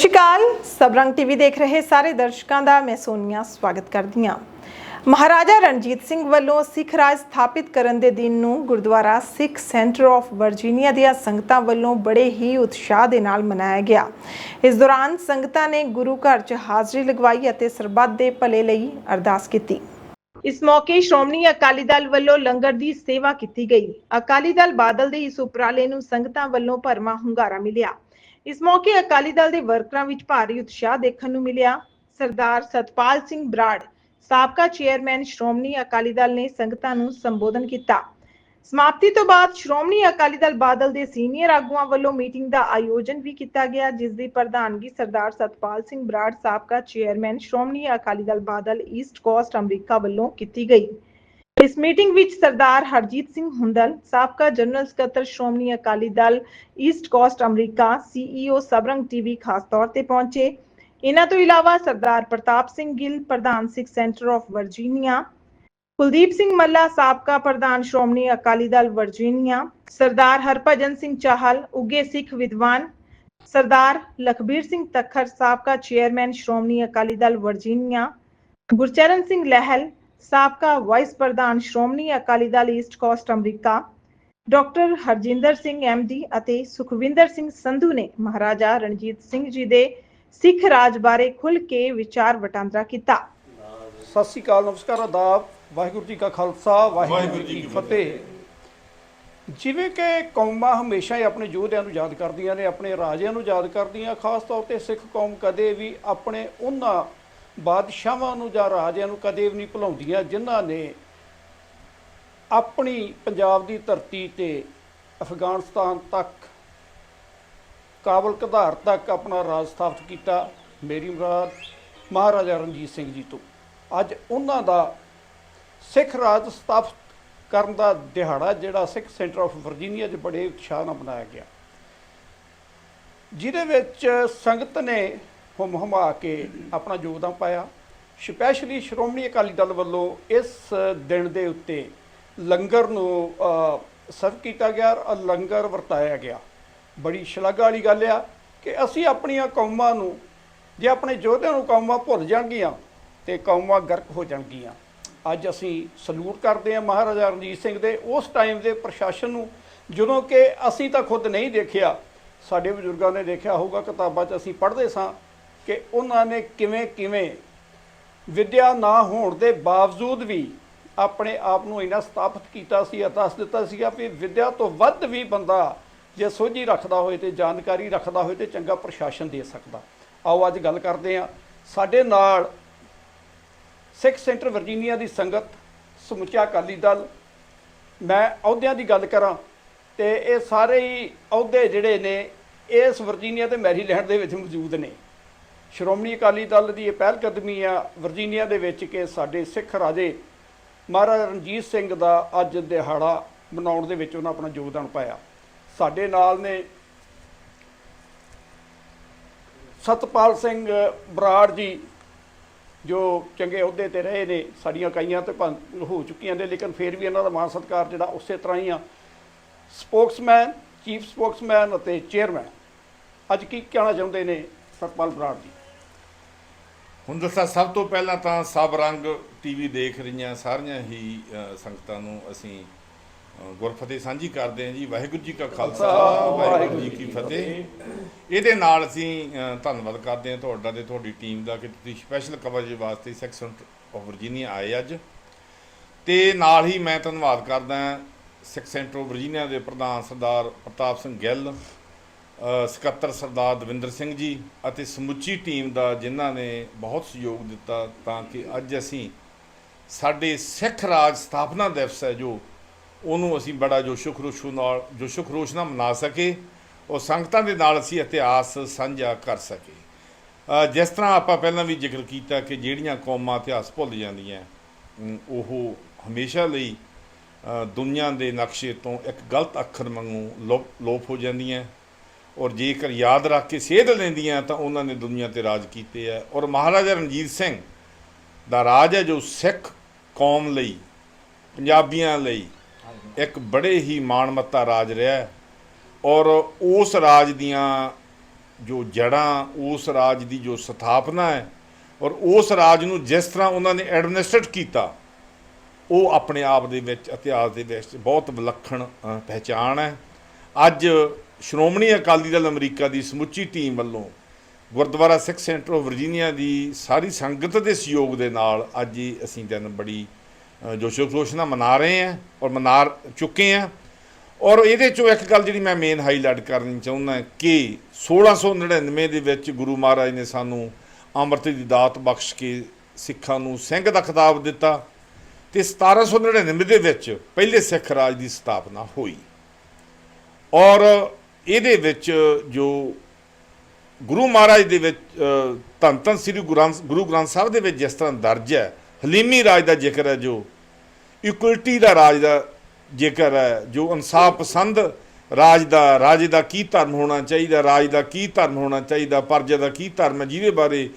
ਸ਼੍ਰੀ ਅਕਾਲ ਸਬਰੰਗ TV ਦੇਖ ਰਹੇ ਸਾਰੇ ਦਰਸ਼ਕਾਂ ਦਾ ਮੈਂ ਸੋਨੀਆ ਸਵਾਗਤ ਕਰਦੀ ਹਾਂ। ਮਹਾਰਾਜਾ ਰਣਜੀਤ ਸਿੰਘ ਵੱਲੋਂ ਸਿੱਖ ਰਾਜ ਸਥਾਪਿਤ ਕਰਨ ਦੇ ਦਿਨ ਨੂੰ Gurdwara Sikh centre of Virginia ਦੀਆਂ ਸੰਗਤਾਂ ਵੱਲੋਂ ਬੜੇ ਹੀ ਉਤਸ਼ਾਹ ਦੇ ਨਾਲ ਮਨਾਇਆ ਗਿਆ। ਇਸ ਦੌਰਾਨ ਸੰਗਤਾਂ ਨੇ ਗੁਰੂ ਘਰ 'ਚ ਹਾਜ਼ਰੀ ਲਗਵਾਈ ਅਤੇ ਸਰਬੱਤ ਦੇ ਭਲੇ ਲਈ ਅਰਦਾਸ ਕੀਤੀ। ਇਸ ਮੌਕੇ ਸ਼੍ਰੋਮਣੀ ਅਕਾਲੀ ਦਲ ਵੱਲੋਂ ਲੰਗਰ ਦੀ ਸੇਵਾ ਕੀਤੀ ਗਈ। ਅਕਾਲੀ ਦਲ ਬਾਦਲ ਦੇ ਇਸ ਉਪਰਾਲੇ ਨੂੰ ਸੰਗਤਾਂ ਵੱਲੋਂ ਭਰਮਾ ਹੁੰਗਾਰਾ ਮਿਲਿਆ। ਇਸ ਮੌਕੇ ਅਕਾਲੀ ਦਲ ਦੇ ਵਰਕਰਾਂ ਵਿੱਚ ਭਾਰੀ ਉਤਸ਼ਾਹ ਦੇਖਣ ਨੂੰ ਮਿਲਿਆ। ਸਰਦਾਰ ਸਤਪਾਲ ਸਿੰਘ ਬਰਾੜ, ਸਾਬਕਾ ਚੇਅਰਮੈਨ ਸ਼੍ਰੋਮਣੀ ਅਕਾਲੀ ਦਲ ਨੇ ਸੰਗਤਾਂ ਨੂੰ ਸੰਬੋਧਨ ਕੀਤਾ। ਸਮਾਪਤੀ ਤੋਂ ਬਾਅਦ ਸ਼੍ਰੋਮਣੀ ਅਕਾਲੀ ਦਲ ਬਾਦਲ ਦੇ ਸੀਨੀਅਰ ਆਗੂਆਂ ਵੱਲੋਂ ਮੀਟਿੰਗ ਦਾ ਆਯੋਜਨ ਵੀ ਕੀਤਾ ਗਿਆ, ਜਿਸ ਦੀ ਪ੍ਰਧਾਨਗੀ ਸਰਦਾਰ ਸਤਪਾਲ ਸਿੰਘ ਬਰਾੜ, ਸਾਬਕਾ chairman Shiromani Akali Dal Badal east coast America ਵੱਲੋਂ ਕੀਤੀ ਗਈ। ਇਸ ਮੀਟਿੰਗ ਵਿੱਚ ਸਰਦਾਰ ਹਰਜੀਤ ਸਿੰਘ ਹੁੰਦਲ ਸਾਬਕਾ ਜਨਰਲ ਸਕੱਤਰ Shiromani Akali Dal east coast America CEO Sabrang TV ਖਾਸ ਤੌਰ ਤੇ ਪਹੁੰਚੇ ਇਹਨਾਂ ਤੋਂ ਇਲਾਵਾ ਸਰਦਾਰ ਪ੍ਰਤਾਪ ਸਿੰਘ ਗਿੱਲ ਪ੍ਰਧਾਨ Sikh centre of Virginia Kuldeep Singh Malla ਸਾਬਕਾ ਪ੍ਰਧਾਨ ਸ਼੍ਰੋਮਣੀ ਅਕਾਲੀ ਦਲ ਵਰਜੀਨੀਆ ਸਰਦਾਰ ਹਰਭਜਨ ਸਿੰਘ ਚਾਹਲ ਉੱਗੇ ਸਿੱਖ ਵਿਦਵਾਨ ਸਰਦਾਰ ਲਖਬੀਰ ਸਿੰਘ ਤੱਖਰ ਸਾਬਕਾ ਚੇਅਰਮੈਨ ਸ਼੍ਰੋਮਣੀ ਅਕਾਲੀ ਦਲ ਵਰਜੀਨੀਆ ਗੁਰਚਰਨ ਸਿੰਘ ਲਹਿਲ ਸਾਬਕਾ ਵਾਈਸ ਪ੍ਰਧਾਨ Shiromani Akali Dal east coast America doctor Harjinder Singh MD ਅਤੇ ਸੁਖਵਿੰਦਰ ਸਿੰਘ ਸੰਧੂ ਨੇ ਮਹਾਰਾਜਾ ਰਣਜੀਤ ਸਿੰਘ ਜੀ ਦੇ ਸਿੱਖ ਰਾਜ ਬਾਰੇ ਖੁੱਲ੍ਹ ਕੇ ਵਿਚਾਰ ਵਟਾਂਦਰਾ ਕੀਤਾ। ਸਤਿ ਸ਼੍ਰੀ ਅਕਾਲ ਨਮਸਕਾਰ ਆਦਾਬ ਵਾਹਿਗੁਰੂ ਜੀ ਕਾ ਖਾਲਸਾ ਵਾਹਿਗੁਰੂ ਜੀ ਕੀ ਫਤਿਹ। ਜਿਵੇਂ ਕਿ ਕੌਮਾਂ ਹਮੇਸ਼ਾ ਹੀ ਆਪਣੇ ਯੋਧਿਆਂ ਨੂੰ ਯਾਦ ਕਰਦੀਆਂ ਨੇ ਆਪਣੇ ਰਾਜਿਆਂ ਨੂੰ ਯਾਦ ਕਰਦੀਆਂ ਖਾਸ ਤੌਰ ਤੇ ਸਿੱਖ ਕੌਮ ਕਦੇ ਵੀ ਆਪਣੇ ਉਹਨਾਂ ਬਾਦਸ਼ਾਹਾਂ ਨੂੰ ਜਾਂ ਰਾਜਿਆਂ ਨੂੰ ਕਦੇ ਵੀ ਨਹੀਂ ਭੁਲਾਉਂਦੀਆਂ, ਜਿਨ੍ਹਾਂ ਨੇ ਆਪਣੀ ਪੰਜਾਬ ਦੀ ਧਰਤੀ ਤੇ ਅਫਗਾਨਿਸਤਾਨ ਤੱਕ, ਕਾਬਲ ਕਧਾਰ ਤੱਕ ਆਪਣਾ ਰਾਜ ਸਥਾਪਿਤ ਕੀਤਾ, ਮੇਰੀ ਮੁਰਾਦ ਮਹਾਰਾਜਾ ਰਣਜੀਤ ਸਿੰਘ ਜੀ ਤੋਂ। ਅੱਜ ਉਹਨਾਂ ਦਾ ਸਿੱਖ ਰਾਜ ਸਥਾਪਿਤ ਕਰਨ ਦਾ ਦਿਹਾੜਾ, ਜਿਹੜਾ ਸਿੱਖ ਸੈਂਟਰ ਆਫ ਵਰਜੀਨੀਆ 'ਚ ਬੜੇ ਉਤਸ਼ਾਹ ਨਾਲ ਮਨਾਇਆ ਗਿਆ। ਜਿਹਦੇ ਵਿੱਚ ਸੰਗਤ ਨੇ ਹੁਮ ਹੁਮਾ ਕੇ ਆਪਣਾ ਯੋਗਦਾਨ ਪਾਇਆ। ਸਪੈਸ਼ਲੀ ਸ਼੍ਰੋਮਣੀ ਅਕਾਲੀ ਦਲ ਵੱਲੋਂ ਇਸ ਦਿਨ ਦੇ ਉੱਤੇ ਲੰਗਰ ਨੂੰ ਸਰਵ ਕੀਤਾ ਗਿਆ ਔਰ ਲੰਗਰ ਵਰਤਾਇਆ ਗਿਆ। ਬੜੀ ਸ਼ਲਾਘਾ ਵਾਲੀ ਗੱਲ ਆ ਕਿ ਅਸੀਂ ਆਪਣੀਆਂ ਕੌਮਾਂ ਨੂੰ, ਜੇ ਆਪਣੇ ਯੋਧਿਆਂ ਨੂੰ ਕੌਮਾਂ ਭੁੱਲ ਜਾਣਗੀਆਂ, ਤੇ ਕੌਮਾਂ ਗਰਕ ਹੋ ਜਾਣਗੀਆਂ। ਅੱਜ ਅਸੀਂ ਸਲੂਟ ਕਰਦੇ ਹਾਂ ਮਹਾਰਾਜਾ ਰਣਜੀਤ ਸਿੰਘ ਦੇ। ਉਸ ਟਾਈਮ ਦੇ ਪ੍ਰਸ਼ਾਸਨ ਨੂੰ, ਜਦੋਂ ਕਿ ਅਸੀਂ ਤਾਂ ਖੁਦ ਨਹੀਂ ਦੇਖਿਆ, ਸਾਡੇ ਬਜ਼ੁਰਗਾਂ ਨੇ ਦੇਖਿਆ ਹੋਊਗਾ, ਕਿਤਾਬਾਂ 'ਚ ਅਸੀਂ ਪੜ੍ਹਦੇ ਸਾਂ ਕਿ ਉਹਨਾਂ ਨੇ ਕਿਵੇਂ ਕਿਵੇਂ ਵਿਦਿਆ ਨਾ ਹੋਣ ਦੇ ਬਾਵਜੂਦ ਵੀ ਆਪਣੇ ਆਪ ਨੂੰ ਇੰਨਾ ਸਥਾਪਿਤ ਕੀਤਾ ਸੀ ਅਤੇ ਦੱਸ ਦਿੱਤਾ ਸੀਗਾ ਵੀ ਵਿਦਿਆ ਤੋਂ ਵੱਧ ਵੀ ਬੰਦਾ ਜੇ ਸੋਝੀ ਰੱਖਦਾ ਹੋਏ ਤੇ ਜਾਣਕਾਰੀ ਰੱਖਦਾ ਹੋਏ ਤੇ ਚੰਗਾ ਪ੍ਰਸ਼ਾਸਨ ਦੇ ਸਕਦਾ। ਆਓ ਅੱਜ ਗੱਲ ਕਰਦੇ ਹਾਂ। ਸਾਡੇ ਨਾਲ ਸਿੱਖ ਸੈਂਟਰ ਵਰਜੀਨੀਆ ਦੀ ਸੰਗਤ, ਸਮੁੱਚਾ ਅਕਾਲੀ ਦਲ, ਮੈਂ ਅਹੁਦਿਆਂ ਦੀ ਗੱਲ ਕਰਾਂ ਤੇ ਇਹ ਸਾਰੇ ਹੀ ਅਹੁਦੇ ਜਿਹੜੇ ਨੇ, ਇਸ ਵਰਜੀਨੀਆ ਤੇ ਮੈਰੀਲੈਂਡ ਦੇ ਵਿੱਚ ਮੌਜੂਦ ਨੇ। ਸ਼੍ਰੋਮਣੀ ਅਕਾਲੀ ਦਲ ਦੀ ਇਹ ਪਹਿਲ ਕਦਮੀ ਆ ਵਰਜੀਨੀਆ ਦੇ ਵਿੱਚ ਕਿ ਸਾਡੇ ਸਿੱਖ ਰਾਜੇ ਮਹਾਰਾਜਾ ਰਣਜੀਤ ਸਿੰਘ ਦਾ ਅੱਜ ਦਿਹਾੜਾ ਮਨਾਉਣ ਦੇ ਵਿੱਚ ਉਹਨਾਂ ਆਪਣਾ ਯੋਗਦਾਨ ਪਾਇਆ। ਸਾਡੇ ਨਾਲ ਨੇ ਸਤਪਾਲ ਸਿੰਘ ਬਰਾੜ ਜੀ, ਜੋ ਚੰਗੇ ਅਹੁਦੇ ਤੇ ਰਹੇ ਨੇ, ਸਾਡੀਆਂ ਕਈਆਂ ਤੇ ਭੰ- ਹੋ ਚੁੱਕੀਆਂ ਨੇ, ਲੇਕਿਨ ਫਿਰ ਵੀ ਇਹਨਾਂ ਦਾ ਮਾਣ ਸਤਿਕਾਰ ਜਿਹੜਾ ਉਸੇ ਤਰ੍ਹਾਂ ਹੀ ਆ। ਸਪੋਕਸਮੈਨ, ਚੀਫ ਸਪੋਕਸਮੈਨ ਅਤੇ ਚੇਅਰਮੈਨ, ਅੱਜ ਕੀ ਕਹਿਣਾ ਚਾਹੁੰਦੇ ਨੇ ਸਤਪਾਲ ਬਰਾੜ ਜੀ? ਹੁਣ ਦੱਸਾਂ, ਸਭ ਤੋਂ ਪਹਿਲਾਂ ਤਾਂ ਸਭ ਰੰਗ ਟੀਵੀ ਦੇਖ ਰਹੀਆਂ ਸਾਰੀਆਂ ਹੀ ਸੰਗਤਾਂ ਨੂੰ ਅਸੀਂ ਗੁਰਫਤਿਹ ਸਾਂਝੀ ਕਰਦੇ ਹਾਂ ਜੀ। ਵਾਹਿਗੁਰੂ ਜੀ ਕਾ ਖਾਲਸਾ, ਵਾਹਿਗੁਰੂ ਜੀ ਕੀ ਫਤਿਹ। ਇਹਦੇ ਨਾਲ ਅਸੀਂ ਧੰਨਵਾਦ ਕਰਦੇ ਹਾਂ ਤੁਹਾਡਾ ਤੇ ਤੁਹਾਡੀ ਟੀਮ ਦਾ ਕਿ ਤੁਸੀਂ ਸਪੈਸ਼ਲ ਕਵਰੇਜ ਵਾਸਤੇ ਸੈਕਸ਼ਨ ਆਫ ਵਰਜੀਨੀਆ ਆਏ ਅੱਜ। ਤੇ ਨਾਲ ਹੀ ਮੈਂ ਧੰਨਵਾਦ ਕਰਦਾ ਸਿੱਖ ਸੈਂਟਰ ਆਫ ਵਰਜੀਨੀਆ ਦੇ ਪ੍ਰਧਾਨ ਸਰਦਾਰ ਪ੍ਰਤਾਪ ਸਿੰਘ ਗਿੱਲ ਸਕੱਤਰ ਸਰਦਾਰ ਦਵਿੰਦਰ ਸਿੰਘ ਜੀ ਅਤੇ ਸਮੁੱਚੀ ਟੀਮ ਦਾ ਜਿਨ੍ਹਾਂ ਨੇ ਬਹੁਤ ਸਹਿਯੋਗ ਦਿੱਤਾ ਤਾਂ ਕਿ ਅੱਜ ਅਸੀਂ ਸਾਡੇ ਸਿੱਖ ਰਾਜ ਸਥਾਪਨਾ ਦਿਵਸ ਹੈ ਜੋ ਉਹਨੂੰ ਅਸੀਂ ਬੜਾ ਜੋਸ਼ੋ ਖਰੋਸ਼ੋ ਨਾਲ ਜੋਸ਼ੋ ਖਰੋਸ਼ ਨਾਲ ਮਨਾ ਸਕੇ, ਉਹ ਸੰਗਤਾਂ ਦੇ ਨਾਲ ਅਸੀਂ ਇਤਿਹਾਸ ਸਾਂਝਾ ਕਰ ਸਕੇ। ਜਿਸ ਤਰ੍ਹਾਂ ਆਪਾਂ ਪਹਿਲਾਂ ਵੀ ਜ਼ਿਕਰ ਕੀਤਾ ਕਿ ਜਿਹੜੀਆਂ ਕੌਮਾਂ ਇਤਿਹਾਸ ਭੁੱਲ ਜਾਂਦੀਆਂ ਉਹ ਹਮੇਸ਼ਾ ਲਈ ਦੁਨੀਆ ਦੇ ਨਕਸ਼ੇ ਤੋਂ ਇੱਕ ਗਲਤ ਅੱਖਰ ਵਾਂਗੂ ਲੋਪ ਲੋਪ ਹੋ ਜਾਂਦੀਆਂ। ਔਰ ਜੇਕਰ ਯਾਦ ਰੱਖ ਕੇ ਸੇਧ ਲੈਂਦੀਆਂ ਤਾਂ ਉਹਨਾਂ ਨੇ ਦੁਨੀਆ ਤੇ ਰਾਜ ਕੀਤੇ ਆ। ਔਰ ਮਹਾਰਾਜਾ ਰਣਜੀਤ ਸਿੰਘ ਦਾ ਰਾਜ ਹੈ ਜੋ ਸਿੱਖ ਕੌਮ ਲਈ, ਪੰਜਾਬੀਆਂ ਲਈ ਇੱਕ ਬੜੇ ਹੀ ਮਾਣਮੱਤਾ ਰਾਜ ਰਿਹਾ ਔਰ ਉਸ ਰਾਜ ਦੀਆਂ ਜੋ ਜੜਾਂ, ਉਸ ਰਾਜ ਦੀ ਜੋ ਸਥਾਪਨਾ ਹੈ ਔਰ ਉਸ ਰਾਜ ਨੂੰ ਜਿਸ ਤਰ੍ਹਾਂ ਉਹਨਾਂ ਨੇ ਐਡਮਿਨਿਸਟ੍ਰੇਟ ਕੀਤਾ, ਉਹ ਆਪਣੇ ਆਪ ਦੇ ਵਿੱਚ, ਇਤਿਹਾਸ ਦੇ ਵਿੱਚ ਬਹੁਤ ਵਿਲੱਖਣ ਪਹਿਚਾਣ ਹੈ। ਅੱਜ ਸ਼੍ਰੋਮਣੀ ਅਕਾਲੀ ਦਲ ਅਮਰੀਕਾ ਦੀ ਸਮੁੱਚੀ ਟੀਮ ਵੱਲੋਂ Gurdwara Sikh centre of Virginia ਦੀ ਸਾਰੀ ਸੰਗਤ ਦੇ ਸਹਿਯੋਗ ਦੇ ਨਾਲ ਅੱਜ ਇਹ ਅਸੀਂ ਦਿਨ ਬੜੀ ਜੋਸ਼ੋ ਖਰੋਸ਼ ਨਾਲ ਮਨਾ ਰਹੇ ਹਾਂ ਔਰ ਮਨਾ ਚੁੱਕੇ ਹਾਂ। ਔਰ ਇਹਦੇ ਚੋਂ ਇੱਕ ਗੱਲ ਜਿਹੜੀ ਮੈਂ ਮੇਨ ਹਾਈਲਾਈਟ ਕਰਨੀ ਚਾਹੁੰਦਾ ਕਿ 1699 ਦੇ ਵਿੱਚ ਗੁਰੂ ਮਹਾਰਾਜ ਨੇ ਸਾਨੂੰ ਅੰਮ੍ਰਿਤ ਦੀ ਦਾਤ ਬਖਸ਼ ਕੇ ਸਿੱਖਾਂ ਨੂੰ ਸਿੰਘ ਦਾ ਖਿਤਾਬ ਦਿੱਤਾ ਤੇ 1799 ਦੇ ਵਿੱਚ ਪਹਿਲੇ ਸਿੱਖ ਰਾਜ ਦੀ ਸਥਾਪਨਾ ਹੋਈ। ਔਰ ਇਹਦੇ ਵਿੱਚ ਜੋ ਗੁਰੂ ਮਹਾਰਾਜ ਦੇ ਵਿੱਚ ਧੰਨ ਧੰਨ ਸ੍ਰੀ ਗੁਰੂ ਗ੍ਰੰਥ ਗੁਰੂ ਗ੍ਰੰਥ ਸਾਹਿਬ ਦੇ ਵਿੱਚ ਜਿਸ ਤਰ੍ਹਾਂ ਦਰਜ ਹੈ, ਹਲੀਮੀ ਰਾਜ ਦਾ ਜ਼ਿਕਰ ਹੈ ਜੋ ਇਕੁਅਲਟੀ ਦਾ ਰਾਜ ਦਾ ਜ਼ਿਕਰ ਹੈ, ਜੋ ਇਨਸਾਫ ਪਸੰਦ ਰਾਜ ਦਾ ਰਾਜ ਦਾ ਕੀ ਧਰਮ ਹੋਣਾ ਚਾਹੀਦਾ, ਰਾਜ ਦਾ ਕੀ ਧਰਮ ਹੋਣਾ ਚਾਹੀਦਾ, ਪਰਜਾ ਦਾ ਕੀ ਧਰਮ ਹੈ, ਜਿਹਦੇ ਬਾਰੇ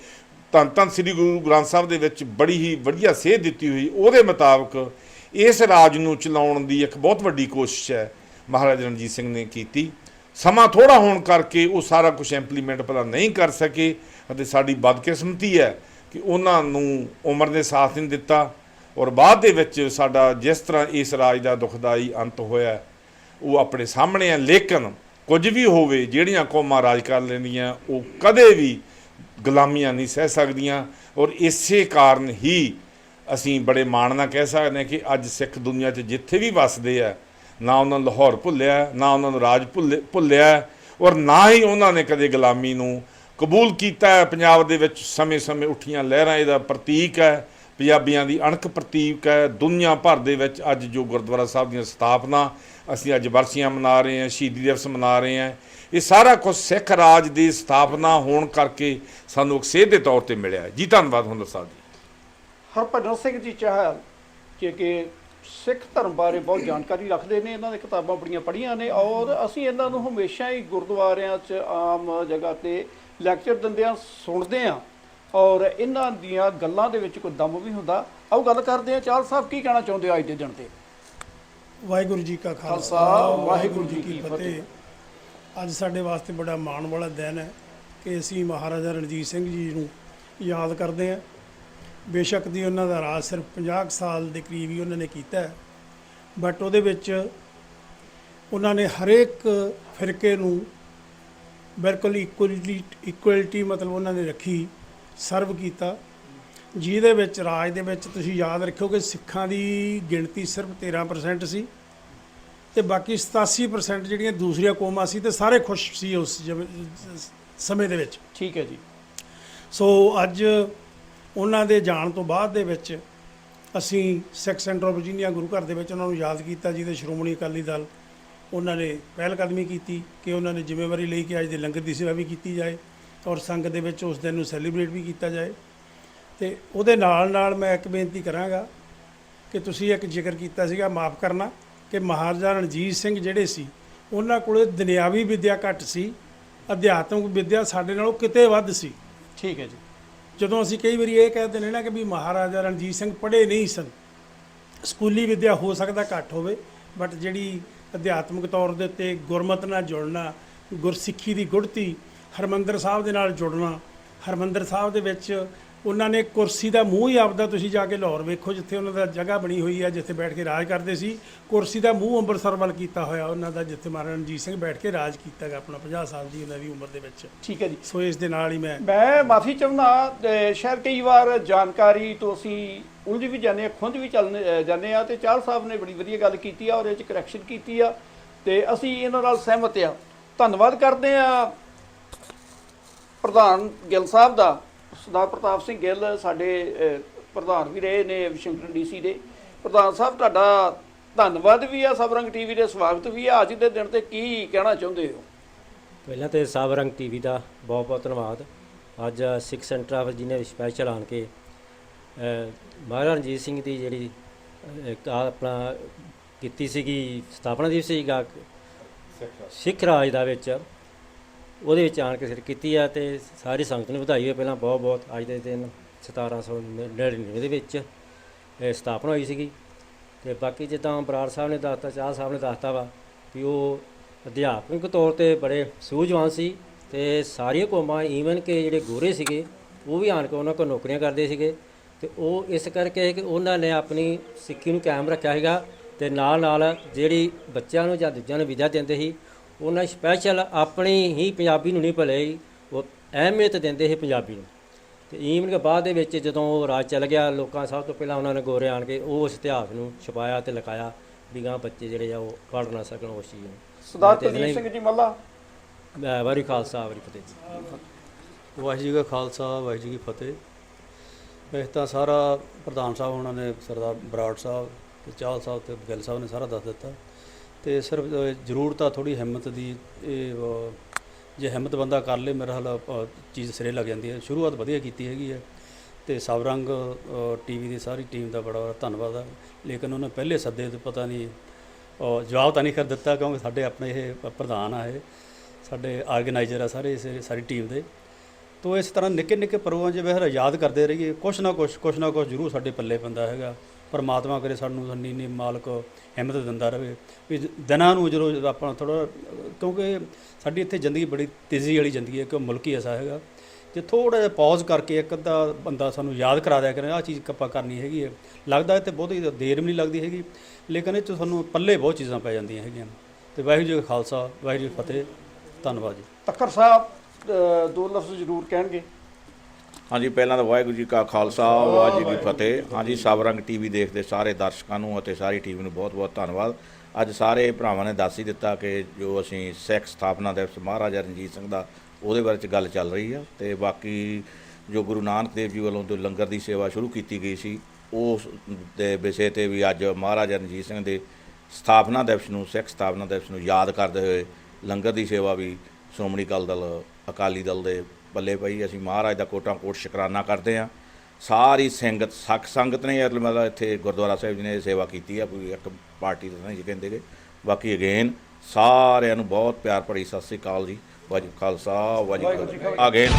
ਧੰਨ ਧੰਨ ਸ੍ਰੀ ਗੁਰੂ ਗ੍ਰੰਥ ਸਾਹਿਬ ਦੇ ਵਿੱਚ ਬੜੀ ਹੀ ਵਧੀਆ ਸੇਧ ਦਿੱਤੀ ਹੋਈ, ਉਹਦੇ ਮੁਤਾਬਕ ਇਸ ਰਾਜ ਨੂੰ ਚਲਾਉਣ ਦੀ ਇੱਕ ਬਹੁਤ ਵੱਡੀ ਕੋਸ਼ਿਸ਼ ਹੈ, ਮਹਾਰਾਜਾ ਰਣਜੀਤ ਸਿੰਘ ਨੇ ਕੀਤੀ। ਸਮਾਂ ਥੋੜਾ ਹੋਣ ਕਰਕੇ ਉਹ ਸਾਰਾ ਕੁਝ ਇੰਪਲੀਮੈਂਟ ਪਤਾ ਨਹੀਂ ਕਰ ਸਕੇ ਅਤੇ ਸਾਡੀ ਬਦਕਿਸਮਤੀ ਹੈ ਕਿ ਉਹਨਾਂ ਨੂੰ ਉਮਰ ਨੇ ਸਾਥ ਨਹੀਂ ਦਿੱਤਾ ਔਰ ਬਾਅਦ ਦੇ ਵਿੱਚ ਸਾਡਾ ਜਿਸ ਤਰ੍ਹਾਂ ਇਸ ਰਾਜ ਦਾ ਦੁਖਦਾਈ ਅੰਤ ਹੋਇਆ, ਉਹ ਆਪਣੇ ਸਾਹਮਣੇ ਹੈ। ਲੇਕਿਨ ਕੁਝ ਵੀ ਹੋਵੇ, ਜਿਹੜੀਆਂ ਕੌਮਾਂ ਰਾਜ ਕਰ ਲੈਂਦੀਆਂ, ਉਹ ਕਦੇ ਵੀ ਗੁਲਾਮੀਆਂ ਨਹੀਂ ਸਹਿ ਸਕਦੀਆਂ। ਔਰ ਇਸੇ ਕਾਰਨ ਹੀ ਅਸੀਂ ਬੜੇ ਮਾਣ ਨਾਲ ਕਹਿ ਸਕਦੇ ਹਾਂ ਕਿ ਅੱਜ ਸਿੱਖ ਦੁਨੀਆ 'ਚ ਜਿੱਥੇ ਵੀ ਵੱਸਦੇ ਆ ਨਾ ਉਹਨਾਂ ਨੂੰ ਲਾਹੌਰ ਭੁੱਲਿਆ, ਨਾ ਉਹਨਾਂ ਨੂੰ ਰਾਜ ਭੁੱਲੇ- ਭੁੱਲਿਆ। ਔਰ ਨਾ ਹੀ ਉਹਨਾਂ ਨੇ ਕਦੇ ਗੁਲਾਮੀ ਨੂੰ ਕਬੂਲ ਕੀਤਾ ਹੈ। ਪੰਜਾਬ ਦੇ ਵਿੱਚ ਸਮੇਂ-ਸਮੇਂ ਉੱਠੀਆਂ ਲਹਿਰਾਂ, ਇਹਦਾ ਪ੍ਰਤੀਕ ਹੈ। ਪੰਜਾਬੀਆਂ ਦੀ ਅਣਖ ਪ੍ਰਤੀਕ ਹੈ। ਦੁਨੀਆ ਭਰ ਦੇ ਵਿੱਚ ਅੱਜ ਜੋ ਗੁਰਦੁਆਰਾ ਸਾਹਿਬ ਦੀਆਂ ਸਥਾਪਨਾ ਅਸੀਂ ਅੱਜ ਵਰਸੀਆਂ ਮਨਾ ਰਹੇ ਹਾਂ, ਸ਼ਹੀਦੀ ਦਿਵਸ ਮਨਾ ਰਹੇ ਹਾਂ, ਇਹ ਸਾਰਾ ਕੁਝ ਸਿੱਖ ਰਾਜ ਦੀ ਸਥਾਪਨਾ ਹੋਣ ਕਰਕੇ ਸਾਨੂੰ ਇੱਕ ਸੇਧ ਦੇ ਤੌਰ ਤੇ ਮਿਲਿਆ ਜੀ, ਧੰਨਵਾਦ ਹੁੰਦਰ ਸਾਹਿਬ ਜੀ। ਹਰਭਜਨ ਸਿੰਘ ਜੀ ਚਾਹਲ ਕਿ ਕਿ ਸਿੱਖ ਧਰਮ ਬਾਰੇ ਬਹੁਤ ਜਾਣਕਾਰੀ ਰੱਖਦੇ ਨੇ ਇਹਨਾਂ ਦੇ ਕਿਤਾਬਾਂ ਬੜੀਆਂ ਪੜ੍ਹੀਆਂ ਨੇ ਔਰ ਅਸੀਂ ਇਹਨਾਂ ਨੂੰ ਹਮੇਸ਼ਾ ਹੀ ਗੁਰਦੁਆਰਿਆਂ 'ਚ ਆਮ ਜਗ੍ਹਾ ਤੇ ਲੈਕਚਰ ਦਿੰਦਿਆਂ ਸੁਣਦੇ ਆ ਔਰ ਇਹਨਾਂ ਦੀਆਂ ਗੱਲਾਂ ਦੇ ਵਿੱਚ ਕੋਈ ਦਮ ਵੀ ਹੁੰਦਾ। ਆਓ ਗੱਲ ਕਰਦੇ ਆ ਚਾਲ ਸਾਹਿਬ ਕੀ ਕਹਿਣਾ ਚਾਹੁੰਦੇ ਹੋ ਅੱਜ ਦੇ ਦਿਨ ਤੇ? ਵਾਹਿਗੁਰੂ ਜੀ ਕਾ ਖਾਲਸਾ ਵਾਹਿਗੁਰੂ ਜੀ ਕੀ ਅੱਜ ਸਾਡੇ ਵਾਸਤੇ ਬੜਾ ਮਾਣ ਵਾਲਾ ਦਿਨ ਹੈ ਕਿ ਅਸੀਂ ਮਹਾਰਾਜਾ ਰਣਜੀਤ ਸਿੰਘ ਜੀ ਨੂੰ ਯਾਦ ਕਰਦੇ ਹਾਂ। ਬੇਸ਼ੱਕ ਦੀ ਉਹਨਾਂ ਦਾ ਰਾਜ ਸਿਰਫ 50 ਕੁ ਸਾਲ ਦੇ ਕਰੀਬ ਹੀ ਉਹਨਾਂ ਨੇ ਕੀਤਾ ਬਟ ਉਹਦੇ ਵਿੱਚ ਉਹਨਾਂ ਨੇ ਹਰੇਕ ਫਿਰਕੇ ਨੂੰ ਬਿਲਕੁਲ ਇਕੁਅਲੀ ਇਕੁਅਲਿਟੀ ਮਤਲਬ ਉਹਨਾਂ ਨੇ ਰੱਖੀ ਸਰਵ ਕੀਤਾ। ਜਿਹਦੇ ਵਿੱਚ ਰਾਜ ਦੇ ਵਿੱਚ ਤੁਸੀਂ ਯਾਦ ਰੱਖਿਓ ਕਿ ਸਿੱਖਾਂ ਦੀ ਗਿਣਤੀ ਸਿਰਫ 13% ਸੀ ਤੇ ਬਾਕੀ 87% ਜਿਹੜੀਆਂ ਦੂਸਰੀਆਂ ਕੌਮਾਂ ਸੀ ਤੇ ਸਾਰੇ ਖੁਸ਼ ਸੀ ਉਸ ਸਮੇਂ ਦੇ ਵਿੱਚ। ਠੀਕ ਹੈ ਜੀ। ਸੋ ਅੱਜ ਉਹਨਾਂ ਦੇ ਜਾਣ ਤੋਂ ਬਾਅਦ ਦੇ ਵਿੱਚ ਅਸੀਂ ਸਿੱਖ ਸੈਂਟਰ ਆਫ ਵਰਜੀਨੀਆ ਗੁਰੂ ਘਰ ਦੇ ਵਿੱਚ ਉਹਨਾਂ ਨੂੰ ਯਾਦ ਕੀਤਾ, ਜਿਹਦੇ ਸ਼੍ਰੋਮਣੀ ਅਕਾਲੀ ਦਲ ਉਹਨਾਂ ਨੇ ਪਹਿਲ ਕਦਮੀ ਕੀਤੀ ਕਿ ਉਹਨਾਂ ਨੇ ਜ਼ਿੰਮੇਵਾਰੀ ਲਈ ਕਿ ਅੱਜ ਦੇ ਲੰਗਰ ਦੀ ਸੇਵਾ ਵੀ ਕੀਤੀ ਜਾਏ ਔਰ ਸੰਗਤ ਦੇ ਵਿੱਚ ਉਸ ਦਿਨ ਨੂੰ ਸੈਲੀਬ੍ਰੇਟ ਵੀ ਕੀਤਾ ਜਾਏ। ਤੇ ਉਹਦੇ ਨਾਲ ਨਾਲ ਮੈਂ ਇੱਕ ਬੇਨਤੀ ਕਰਾਂਗਾ ਕਿ ਤੁਸੀਂ ਇੱਕ ਜ਼ਿਕਰ ਕੀਤਾ ਸੀਗਾ, ਮਾਫ ਕਰਨਾ, ਕਿ ਮਹਾਰਾਜਾ ਰਣਜੀਤ ਸਿੰਘ ਜਿਹੜੇ ਸੀ, ਉਹਨਾਂ ਕੋਲੇ ਦੁਨਿਆਵੀ ਵਿੱਦਿਆ ਘੱਟ ਸੀ, ਅਧਿਆਤਮਿਕ ਵਿੱਦਿਆ ਸਾਡੇ ਨਾਲੋਂ ਕਿਤੇ ਵੱਧ ਸੀ। ਠੀਕ ਹੈ ਜੀ। ਜਦੋਂ ਅਸੀਂ ਕਈ ਵਾਰੀ ਇਹ ਕਹਿੰਦੇ ਨੇ ਨਾ ਕਿ ਵੀ ਮਹਾਰਾਜਾ ਰਣਜੀਤ ਸਿੰਘ ਪੜ੍ਹੇ ਨਹੀਂ ਸਨ। ਸਕੂਲੀ ਵਿੱਦਿਆ ਹੋ ਸਕਦਾ ਘੱਟ ਹੋਵੇ ਬਟ ਜਿਹੜੀ ਅਧਿਆਤਮਿਕ ਤੌਰ ਦੇ ਉੱਤੇ ਗੁਰਮਤਿ ਨਾਲ ਜੁੜਨਾ, ਗੁਰਸਿੱਖੀ ਦੀ ਗੁੜਤੀ ਹਰਮੰਦਰ ਸਾਹਿਬ ਦੇ ਨਾਲ ਜੁੜਨਾ, ਹਰਮੰਦਰ ਸਾਹਿਬ ਦੇ ਵਿੱਚ ਉਹਨਾਂ ਨੇ ਕੁਰਸੀ ਦਾ ਮੂੰਹ ਹੀ ਆਪਦਾ ਤੁਸੀਂ ਜਾ ਕੇ ਲਾਹੌਰ ਵੇਖੋ ਜਿੱਥੇ ਉਹਨਾਂ ਦਾ ਜਗ੍ਹਾ ਬਣੀ ਹੋਈ ਹੈ ਜਿੱਥੇ ਬੈਠ ਕੇ ਰਾਜ ਕਰਦੇ ਸੀ। ਕੁਰਸੀ ਦਾ ਮੂੰਹ ਅੰਮ੍ਰਿਤਸਰ ਵੱਲ ਕੀਤਾ ਹੋਇਆ ਉਹਨਾਂ ਦਾ ਜਿੱਥੇ ਮਹਾਰਾਜਾ ਰਣਜੀਤ ਸਿੰਘ ਬੈਠ ਕੇ ਰਾਜ ਕੀਤਾ ਗਾ ਆਪਣਾ 50 ਸਾਲ ਦੀ ਉਹਨਾਂ ਦੀ ਉਮਰ ਦੇ ਵਿੱਚ। ਠੀਕ ਹੈ ਜੀ। ਸੋ ਇਸ ਦੇ ਨਾਲ ਹੀ ਮੈਂ ਮੈਂ ਮਾਫੀ ਚਾਹੁੰਦਾ ਸ਼ਾਇਦ ਕਈ ਵਾਰ ਜਾਣਕਾਰੀ ਤੋਂ ਅਸੀਂ ਉਲਝ ਵੀ ਜਾਂਦੇ ਆ ਖੁੰਝ ਵੀ ਅਹ ਜਾਂਦੇ ਆ ਤੇ ਚਾਲ ਸਾਹਿਬ ਨੇ ਬੜੀ ਵਧੀਆ ਗੱਲ ਕੀਤੀ ਆ ਔਰ ਇਹ ਚ ਕਰੈਕਸ਼ਨ ਕੀਤੀ ਆ ਤੇ ਅਸੀਂ ਇਹਨਾਂ ਨਾਲ ਸਹਿਮਤ ਆ ਧੰਨਵਾਦ ਕਰਦੇ ਆ ਪ੍ਰਧਾਨ ਗਿੱਲ ਸਾਹਿਬ ਦਾ। ਸਰਦਾਰ ਪ੍ਰਤਾਪ ਸਿੰਘ ਗਿੱਲ ਸਾਡੇ ਪ੍ਰਧਾਨ ਵੀ ਰਹੇ ਨੇ ਵਾਸ਼ਿੰਗਟਨ ਡੀਸੀ ਦੇ। ਪ੍ਰਧਾਨ ਸਾਹਿਬ, ਤੁਹਾਡਾ ਧੰਨਵਾਦ ਵੀ ਆ, ਸਬਰੰਗ ਟੀਵੀ ਦੇ ਸਵਾਗਤ ਵੀ ਆ। ਅੱਜ ਦੇ ਦਿਨ ਤੇ ਕੀ ਕਹਿਣਾ ਚਾਹੁੰਦੇ ਹੋ? ਪਹਿਲਾਂ ਤੇ ਸਾਬਰੰਗ ਟੀਵੀ ਦਾ ਬਹੁਤ ਬਹੁਤ ਧੰਨਵਾਦ। ਅੱਜ ਸਿੱਖ ਸੈਂਟਰ ਆਫ ਜਿਹਨੇ ਸਪੈਸ਼ਲ ਆਣ ਕੇ ਮਹਾਰਾਜਾ ਰਣਜੀਤ ਸਿੰਘ ਦੀ ਜਿਹੜੀ ਆਪਣਾ ਕੀਤੀ ਸੀਗੀ, ਸਥਾਪਨਾ ਦਿਵਸ ਸੀਗਾ, ਸਿੱਖ ਰਾਜ ਦਾ ਵਿੱਚ। ਉਹਦੇ ਵਿੱਚ ਆਣ ਕੇ ਸਿਰ ਕੀਤੀ ਆ ਤੇ ਸਾਰੀ ਸੰਗਤ ਨੂੰ ਵਧਾਈ ਹੋਵੇ ਪਹਿਲਾਂ ਬਹੁਤ ਬਹੁਤ ਅੱਜ ਦੇ ਦਿਨ 1799 ਦੇ ਵਿੱਚ ਸਥਾਪਨਾ ਹੋਈ ਸੀਗੀ। ਤੇ ਬਾਕੀ ਜਿੱਦਾਂ ਬਰਾੜ ਸਾਹਿਬ ਨੇ ਦੱਸਤਾ ਚਾਹ ਸਾਹਿਬ ਨੇ ਦੱਸਤਾ ਵਾ ਵੀ ਉਹ ਅਧਿਆਤਮਿਕ ਤੌਰ ਤੇ ਬੜੇ ਸੂਝਵਾਨ ਸੀ ਤੇ ਸਾਰੀਆਂ ਕੌਮਾਂ ਈਵਨ ਕਿ ਜਿਹੜੇ ਗੋਰੇ ਸੀਗੇ, ਉਹ ਵੀ ਆਣ ਕੇ ਉਹਨਾਂ ਕੋਲ ਨੌਕਰੀਆਂ ਕਰਦੇ ਸੀਗੇ। ਤੇ ਉਹ ਇਸ ਕਰਕੇ ਕਿ ਉਹਨਾਂ ਨੇ ਆਪਣੀ ਸਿੱਖੀ ਨੂੰ ਕਾਇਮ ਰੱਖਿਆ ਹੈਗਾ ਤੇ ਨਾਲ ਨਾਲ ਜਿਹੜੀ ਬੱਚਿਆਂ ਨੂੰ ਜਾਂ ਦੂਜਿਆਂ ਨੂੰ ਵਿਦਿਆ ਦਿੰਦੇ ਸੀ ਉਹਨਾਂ ਸਪੈਸ਼ਲ ਆਪਣੀ ਹੀ ਪੰਜਾਬੀ ਨੂੰ ਨਹੀਂ ਭਲੇ ਉਹ ਅਹਿਮੀਅਤ ਦਿੰਦੇ ਸੀ ਪੰਜਾਬੀ ਨੂੰ। ਤੇ ਈਵਨ ਕਿ ਬਾਅਦ ਦੇ ਵਿੱਚ ਜਦੋਂ ਉਹ ਰਾਜ ਚੱਲ ਗਿਆ ਲੋਕਾਂ ਸਭ ਤੋਂ ਪਹਿਲਾਂ ਉਹਨਾਂ ਨੇ ਗੋਰੇ ਆਣ ਕੇ ਉਹ ਉਸ ਇਤਿਹਾਸ ਨੂੰ ਛੁਪਾਇਆ ਤੇ ਲਕਾਇਆ ਵੀ ਗਾਂ ਬੱਚੇ ਜਿਹੜੇ ਆ ਉਹ ਪੜ੍ਹ ਨਾ ਸਕਣ ਉਸ ਚੀਜ਼ ਨੂੰ। ਸਰਦਾਰ ਕੁਲਦੀਪ ਸਿੰਘ ਜੀ ਮੱਲਾ। ਮੈਂ ਵਾਰੀ ਖਾਲਸਾ ਵਾਰੀ ਫਤਿਹ ਜੀ। ਵਾਹਿਗੁਰੂ ਜੀ ਕਾ ਖਾਲਸਾ ਵਾਹਿਗੁਰੂ ਜੀ ਕੀ ਫਤਿਹ। ਵੈਸੇ ਤਾਂ ਸਾਰਾ ਪ੍ਰਧਾਨ ਸਾਹਿਬ ਉਹਨਾਂ ਨੇ ਸਰਦਾਰ ਬਰਾੜ ਸਾਹਿਬ ਤੇ ਚਾਹਲ ਸਾਹਿਬ ਤੇ ਗਿੱਲ ਸਾਹਿਬ ਨੇ ਸਾਰਾ ਦੱਸ ਦਿੱਤਾ। ਤੇ ਸਿਰਫ ਜ਼ਰੂਰਤ ਆ ਥੋੜੀ ਹਿੰਮਤ ਦੀ ਇਹ ਜੇ ਹਿੰਮਤ ਬੰਦਾ ਕਰ ਲੇ ਮੇਰਾ ਹਾਲ ਚੀਜ਼ ਸਿਰੇ ਲੱਗ ਜਾਂਦੀ ਹੈ। ਸ਼ੁਰੂਆਤ ਵਧੀਆ ਕੀਤੀ ਹੈਗੀ ਹੈ ਤੇ ਸਵਰੰਗ ਟੀਵੀ ਦੀ ਸਾਰੀ ਟੀਮ ਦਾ ਬੜਾ ਬੜਾ ਧੰਨਵਾਦ ਆ। ਲੇਕਿਨ ਉਹਨੇ ਪਹਿਲੇ ਸੱਦੇ ਤੇ ਪਤਾ ਨਹੀਂ ਅ, ਜਵਾਬ ਤਾਂ ਨਹੀਂ ਕਰ ਦਿੱਤਾ ਕਿਉਂਕਿ ਸਾਡੇ ਆਪਣੇ ਇਹ ਪ੍ਰਧਾਨ ਆ ਇਹ। ਸਾਡੇ ਆਰਗੇਨਾਈਜ਼ਰ ਆ ਸਾਰੇ ਇਸ ਸਾਰੀ ਟੀਮ ਦੇ। ਤੋ ਇਸ ਤਰ੍ਹਾਂ ਨਿੱਕੇ ਨਿੱਕੇ ਪਰਵਾਂ ਜਿਵੇਂ ਹਰ ਯਾਦ ਕਰਦੇ ਰਹੀਏ ਕੁਛ ਨਾ ਕੁਛ ਕੁਛ ਨਾ ਕੁਛ ਜ਼ਰੂਰ ਸਾਡੇ ਪੱਲੇ ਪੈਂਦਾ ਹੈਗਾ। ਪਰਮਾਤਮਾ ਕਰੇ ਸਾਨੂੰ ਸੰਨੀ ਨੀ ਮਾਲਕ ਹਿੰਮਤ ਦਿੰਦਾ ਰਹੇ ਵੀ ਦਿਨਾਂ ਨੂੰ ਜਦੋਂ ਜਦੋਂ ਆਪਾਂ ਥੋੜਾ ਕਿਉਂਕਿ ਸਾਡੀ ਇੱਥੇ ਜ਼ਿੰਦਗੀ ਬੜੀ ਤੇਜ਼ੀ ਵਾਲੀ ਜ਼ਿੰਦਗੀ ਹੈ ਕਿ ਮੁਲਕ ਹੀ ਐਸਾ ਹੈਗਾ। ਜੇ ਥੋੜਾ ਜਿਹਾ ਪੌਜ਼ ਕਰਕੇ ਇੱਕ ਅੱਧਾ ਬੰਦਾ ਸਾਨੂੰ ਯਾਦ ਕਰਾ ਦਿਆ ਕਰੇ ਆਹ ਚੀਜ਼ ਕੱਪਾ ਕਰਨੀ ਹੈਗੀ ਹੈ। ਲੱਗਦਾ ਤੇ ਬਹੁਤੀ ਦੇਰ ਵੀ ਨਹੀਂ ਲੱਗਦੀ ਹੈਗੀ ਲੇਕਿਨ ਇਹ 'ਚ ਸਾਨੂੰ ਪੱਲੇ ਬਹੁਤ ਚੀਜ਼ਾਂ ਪੈ ਜਾਂਦੀਆਂ ਹੈਗੀਆਂ। ਤੇ ਵਾਹਿਗੁਰੂ ਜੀ ਕਾ ਖਾਲਸਾ ਵਾਹਿਗੁਰੂ ਜੀ ਫਤਿਹ। ਧੰਨਵਾਦ ਜੀ। ਤੱਕਰ ਸਾਹਿਬ ਅ, ਦੋ ਲਫ਼ਜ਼ ਜ਼ਰੂਰ ਕਹਿਣਗੇ। ਹਾਂਜੀ, ਪਹਿਲਾਂ ਤਾਂ ਵਾਹਿਗੁਰੂ ਜੀ ਕਾ ਖਾਲਸਾ, ਵਾਹਿਗੁਰੂ ਜੀ ਕੀ ਫਤਿਹ। ਹਾਂਜੀ, ਸਭ ਸਬਰੰਗ ਟੀਵੀ ਦੇਖਦੇ ਸਾਰੇ ਦਰਸ਼ਕਾਂ ਨੂੰ ਅਤੇ ਸਾਰੀ ਟੀਮ ਨੂੰ ਬਹੁਤ-ਬਹੁਤ ਧੰਨਵਾਦ। ਅੱਜ ਸਾਰੇ ਭਰਾਵਾਂ ਨੇ ਦੱਸ ਹੀ ਦਿੱਤਾ ਕਿ ਜੋ ਅਸੀਂ ਸਿੱਖ ਸਥਾਪਨਾ ਦਿਵਸ ਮਹਾਰਾਜਾ ਰਣਜੀਤ ਸਿੰਘ ਦਾ ਉਹਦੇ ਬਾਰੇ ਚ ਗੱਲ ਚੱਲ ਰਹੀ ਆ ਤੇ ਬਾਕੀ ਜੋ ਗੁਰੂ ਨਾਨਕ ਦੇਵ ਜੀ ਵੱਲੋਂ ਜੋ ਲੰਗਰ ਦੀ ਸੇਵਾ ਸ਼ੁਰੂ ਕੀਤੀ ਗਈ ਸੀ, ਉਸ ਦੇ ਵਿਸ਼ੇ ਤੇ ਵੀ ਅੱਜ ਮਹਾਰਾਜਾ ਰਣਜੀਤ ਸਿੰਘ ਦੇ ਸਥਾਪਨਾ ਦਿਵਸ ਨੂੰ, ਸਿੱਖ ਸਥਾਪਨਾ ਦਿਵਸ ਨੂੰ ਯਾਦ ਕਰਦੇ ਹੋਏ ਲੰਗਰ ਦੀ ਸੇਵਾ ਵੀ ਸ਼੍ਰੋਮਣੀ ਅਕਾਲੀ ਦਲ ਅਕਾਲੀ ਦਲ ਦੇ ਬੱਲੇ ਪਈ ਅਸੀਂ ਮਹਾਰਾਜ ਦਾ ਕੋਟਾਂ ਕੋਟ ਸ਼ੁਕਰਾਨਾ ਕਰਦੇ ਹਾਂ। ਸਾਰੀ ਸੰਗਤ ਸਖ ਸੰਗਤ ਨੇ ਮਤਲਬ ਇੱਥੇ ਗੁਰਦੁਆਰਾ ਸਾਹਿਬ ਜੀ ਨੇ ਸੇਵਾ ਕੀਤੀ ਆ ਕੋਈ ਇੱਕ ਪਾਰਟੀ ਦਾ ਨਹੀਂ ਜੀ ਕਹਿੰਦੇ ਗੇ। ਬਾਕੀ ਅਗੇਨ ਸਾਰਿਆਂ ਨੂੰ ਬਹੁਤ ਪਿਆਰ ਭਰੀ ਸਤਿ ਸ੍ਰੀ ਅਕਾਲ ਜੀ। ਵਾਹਿਗੁਰੂ ਖਾਲਸਾ ਵਾਹਿਗੁਰੂ ਅਗੇਨ